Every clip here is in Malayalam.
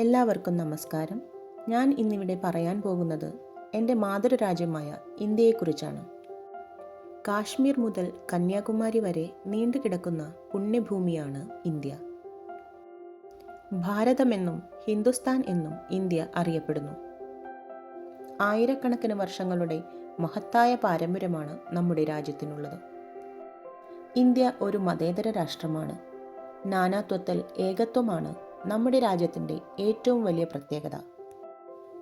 എല്ലാവർക്കും നമസ്കാരം. ഞാൻ ഇന്നിവിടെ പറയാൻ പോകുന്നത് എന്റെ മാതൃരാജ്യമായ ഇന്ത്യയെക്കുറിച്ചാണ്. കാശ്മീർ മുതൽ കന്യാകുമാരി വരെ നീണ്ടുകിടക്കുന്ന പുണ്യഭൂമിയാണ് ഇന്ത്യ. ഭാരതമെന്നും ഹിന്ദുസ്ഥാൻ എന്നും ഇന്ത്യ അറിയപ്പെടുന്നു. ആയിരക്കണക്കിന് വർഷങ്ങളുടെ മഹത്തായ പാരമ്പര്യമാണ് നമ്മുടെ രാജ്യത്തിനുള്ളത്. ഇന്ത്യ ഒരു മതേതര രാഷ്ട്രമാണ്. നാനാത്വത്തിൽ ഏകത്വമാണ് നമ്മുടെ രാജ്യത്തിന്റെ ഏറ്റവും വലിയ പ്രത്യേകത.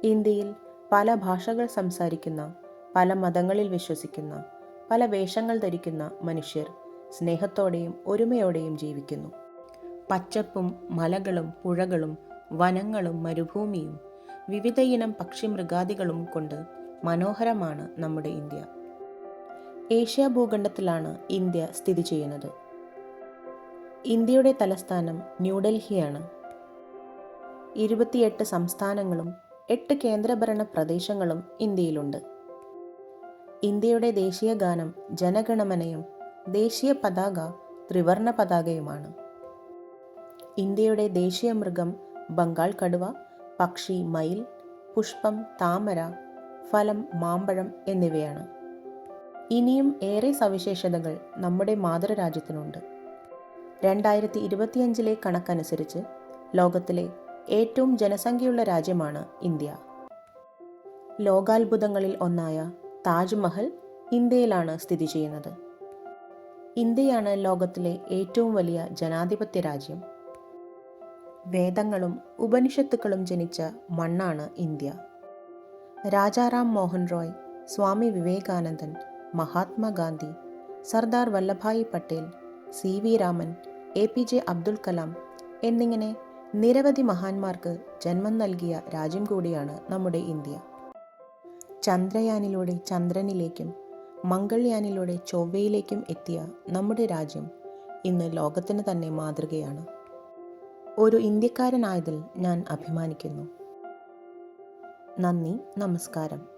ഇന്ത്യയിൽ പല ഭാഷകൾ സംസാരിക്കുന്ന പല മതങ്ങളിൽ വിശ്വസിക്കുന്ന പല വേഷങ്ങൾ ധരിക്കുന്ന മനുഷ്യർ സ്നേഹത്തോടെയും ഒരുമയോടെയും ജീവിക്കുന്നു. പച്ചപ്പും മലകളും പുഴകളും വനങ്ങളും മരുഭൂമിയും വിവിധയിനം പക്ഷിമൃഗാദികളും കൊണ്ട് മനോഹരമാണ് നമ്മുടെ ഇന്ത്യ. ഏഷ്യ ഭൂഖണ്ഡത്തിലാണ് ഇന്ത്യ സ്ഥിതി ചെയ്യുന്നത്. ഇന്ത്യയുടെ തലസ്ഥാനം ന്യൂഡൽഹിയാണ്. ഇരുപത്തിയെട്ട് സംസ്ഥാനങ്ങളും എട്ട് കേന്ദ്രഭരണ പ്രദേശങ്ങളും ഇന്ത്യയിലുണ്ട്. ഇന്ത്യയുടെ ദേശീയ ഗാനം ജനഗണമനയും ദേശീയ പതാക ത്രിവർണ പതാകയുമാണ്. ഇന്ത്യയുടെ ദേശീയ മൃഗം ബംഗാൾ കടുവ പക്ഷി മയിൽ പുഷ്പം താമര ഫലം മാമ്പഴം എന്നിവയാണ്. ഇനിയും ഏറെ സവിശേഷതകൾ നമ്മുടെ മാതൃരാജ്യത്തിനുണ്ട്. രണ്ടായിരത്തി ഇരുപത്തിയഞ്ചിലെ കണക്കനുസരിച്ച് ലോകത്തിലെ ഏറ്റവും ജനസംഖ്യയുള്ള രാജ്യമാണ് ഇന്ത്യ. ലോകാത്ഭുതങ്ങളിൽ ഒന്നായ താജ്മഹൽ ഇന്ത്യയിലാണ് സ്ഥിതി ചെയ്യുന്നത്. ഇന്ത്യയാണ് ലോകത്തിലെ ഏറ്റവും വലിയ ജനാധിപത്യ രാജ്യം. വേദങ്ങളും ഉപനിഷത്തുക്കളും ജനിച്ച മണ്ണാണ് India. Rajaram Mohan Roy Swami Vivekanandan Mahatma Gandhi Sardar Vallabhbhai Patel C V Raman A P J Abdul Kalam എന്നിങ്ങനെ നിരവധി മഹാന്മാർക്ക് ജന്മം നൽകിയ രാജ്യം കൂടിയാണ് നമ്മുടെ ഇന്ത്യ. ചന്ദ്രയാനിലൂടെ ചന്ദ്രനിലേക്കും മംഗൾയാനിലൂടെ ചൊവ്വയിലേക്കും എത്തിയ നമ്മുടെ രാജ്യം ഇന്ന് ലോകത്തിന് തന്നെ മാതൃകയാണ്. ഒരു ഇന്ത്യക്കാരനായതിൽ ഞാൻ അഭിമാനിക്കുന്നു. നന്ദി നമസ്കാരം.